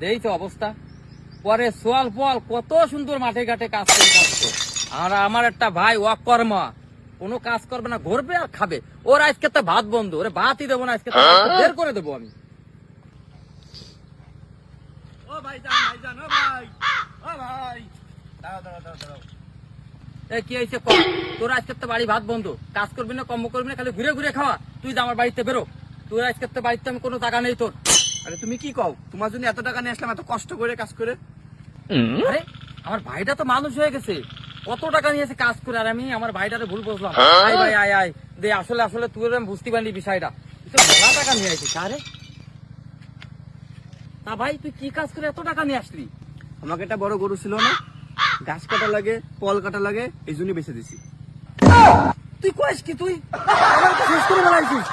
দেই তো অবস্থা। পরে সোয়াল পোয়াল কত সুন্দর মাঠে ঘাটে কাজ করে আর আমার একটা ভাই অকর্ম। কোনো কাজ করবে না, ঘুরবে আর খাবে। ওর আজকে তো ভাত বন্ধ, ওরে ভাতই দেবো না, আজকে বের করে দেবো আমি। এ, কি হয়েছে তোর আজকে তো বাড়ি ভাত বন্ধ। কাজ করবি না, কর্ম করবি না, খালি ঘুরে ঘুরে খাওয়া। তুই তো আমার বাড়িতে বেরো। তোর আজকে তো বাড়িতে আমি কোনো টাকা নেই তোর। আরে তুমি কি কও? তোমার জন্য এত টাকা নিয়ে আসলাম এত কষ্ট করে কাজ করে? আরে আমার ভাইটা তো মানুষ হয়ে গেছে। কত টাকা নিয়েছে কাজ করে আর আমি আমার ভাইটারে ভুল বুঝলাম। আয় ভাই আয় আয়। দে আসলে আসলে তুই আমি বুঝতে পারিনি বিষয়টা। তুই মেলা টাকা নিয়ে আসিস আরে। তা ভাই তুই কি কাজ করে এত টাকা নিয়ে আসলি? আমাকে একটা বড় গরু ছিল না? গাছ কাটা লাগে পল কাটা লাগে এই জন্যই বেছে দিছি। তুই কয়েস কি তুই? আমার তো শেষ করে বেড়াইছিস